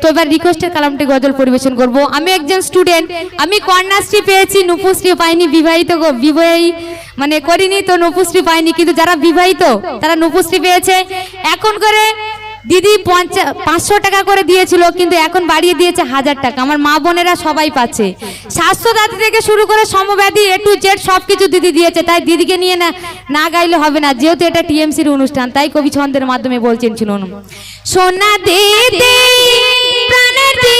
তো এবার রিকোয়েস্টের কালামটি গজল পরিবেশন করব। আমি একজন স্টুডেন্ট আমি কন্যাশ্রী পেয়েছি, নুপুশ্রী পাইনি, বিবাহিত বিবাহী মানে করিনি তো, নুপুশ্রী পাইনি, কিন্তু যারা বিবাহিত, তারা নুপুশ্রী পেয়েছে। এখন করে দিদি পঞ্চা পাঁচশো টাকা করে দিয়েছিল, কিন্তু এখন বাড়িয়ে দিয়েছে হাজার টাকা। আমার মা বোনেরা সবাই পাচ্ছে। স্বাস্থ্য দাতি থেকে শুরু করে সমব্যাধি এ টু জেড সব কিছু দিদি দিয়েছে। তাই দিদিকে নিয়ে না না গাইলে হবে না, যেহেতু এটা টিএমসির অনুষ্ঠান, তাই কবি ছন্দের মাধ্যমে বলছেন শুনুন। সোনা দিদি பிரணதி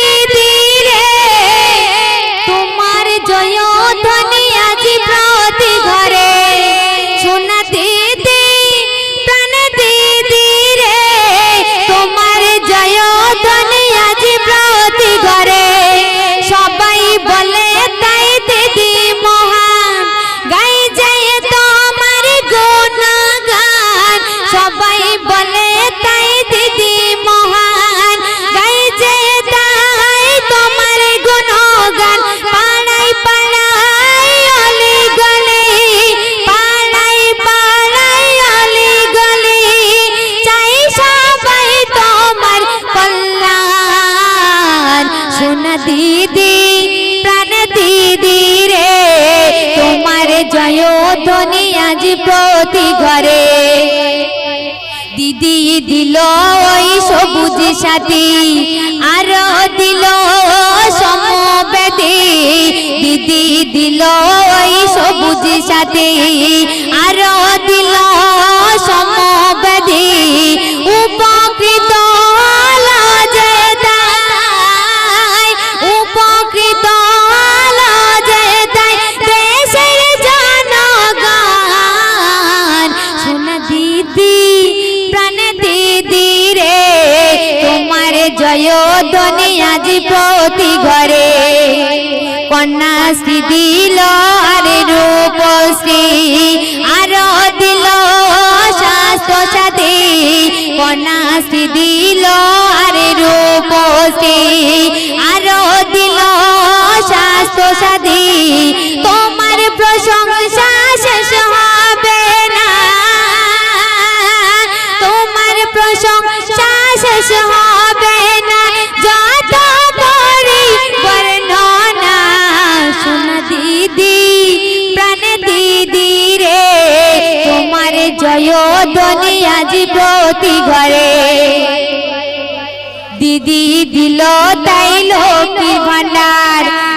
ধ্বনি আজ প্রতি ঘরে। দিদি দিল ওই সবুজ সাথী, আর দিল সমবেদী। দিদি দিল ওই সবুজ সাথী, আর দিল সমবেদী। আজ প্রতি ঘরে। কন্যাশ্রী দিল আরে রূপশ্রী আর দিল স্বাস্থ্য সাথী কন্যাশ্রী দিল আরে রূপশ্রী আর দিল স্বাস্থ্য সাথী তোমার প্রশংসা শেষ হবে না। তোমার প্রশংসা শেষ হবে ধ্বনি আজ প্রতি ঘরে। দিদি দিল তাই লক্ষ্মী ভান্ডার।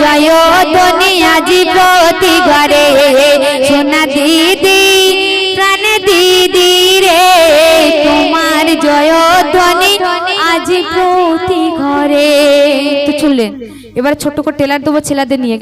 জয় দুনিয়া জীবতি ঘরে। সোনা দিদি, প্রাণ দিদি রে, তোমার জয় ধ্বনি আজি প্রতি ঘরে। তো শুনলেন এবার ছোট্ট করে টেলার দেবো ছেলেদের নিয়ে।